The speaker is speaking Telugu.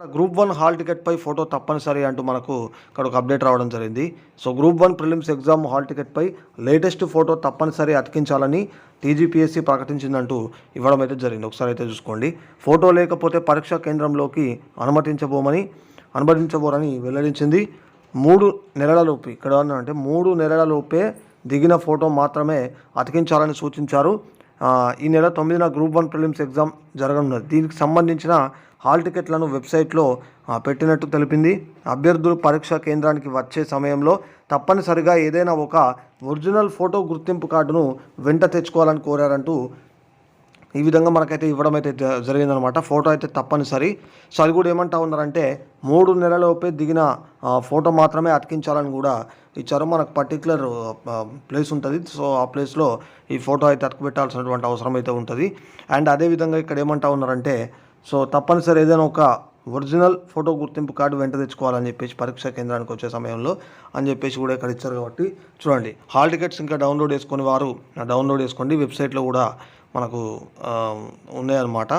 ఇక్కడ గ్రూప్ వన్ హాల్ టికెట్పై ఫోటో తప్పనిసరి అంటూ మనకు ఇక్కడ ఒక అప్డేట్ రావడం జరిగింది. So group one prelims exam hall టికెట్పై latest photo తప్పనిసరి అతికించాలని టీజీపీఎస్సీ ప్రకటించిందంటూ ఇవ్వడం అయితే జరిగింది. ఒకసారి అయితే చూసుకోండి. ఫోటో లేకపోతే పరీక్షా కేంద్రంలోకి అనుమతించబోమని అనుమతించబోరని వెల్లడించింది. మూడు నెలలలోపు ఇక్కడ అంటే మూడు నెలలలోపే దిగిన ఫోటో మాత్రమే అతికించాలని సూచించారు. ఈ నెల తొమ్మిదిన గ్రూప్ వన్ ప్రిలిమ్స్ ఎగ్జామ్ జరగనున్నది. దీనికి సంబంధించిన హాల్ టికెట్లను వెబ్సైట్లో పెట్టినట్టు తెలిపింది. అభ్యర్థులు పరీక్షా కేంద్రానికి వచ్చే సమయంలో తప్పనిసరిగా ఏదైనా ఒక ఒరిజినల్ ఫోటో గుర్తింపు కార్డును వెంట తెచ్చుకోవాలని కోరారంటూ ఈ విధంగా మనకైతే ఇవ్వడం అయితే జ- జరిగిందనమాట. ఫోటో అయితే తప్పనిసరి. సో అది కూడా ఏమంటా ఉన్నారంటే మూడు నెలలలోపే దిగిన ఫోటో మాత్రమే అతికించాలని కూడా ఇచ్చారు మనకు పర్టికులర్ ప్లేస్ ఉంటుంది. సో ఆ ప్లేస్లో ఈ ఫోటో అయితే అతికపెట్టాల్సినటువంటి అవసరం అయితే ఉంటుంది. అండ్ అదేవిధంగా ఇక్కడ ఏమంటా ఉన్నారంటే సో తప్పనిసరి ఏదైనా ఒక ఒరిజినల్ ఫోటో గుర్తింపు కార్డు వెంట తెచ్చుకోవాలని చెప్పేసి పరీక్షా కేంద్రానికి వచ్చే సమయంలో అని చెప్పేసి కూడా ఇక్కడ ఇచ్చారు కాబట్టి చూడండి. హాల్ టికెట్స్ ఇంకా డౌన్లోడ్ చేసుకుని వారు డౌన్లోడ్ చేసుకోండి. వెబ్సైట్లో కూడా మనకు ఉన్నాయన్నమాట.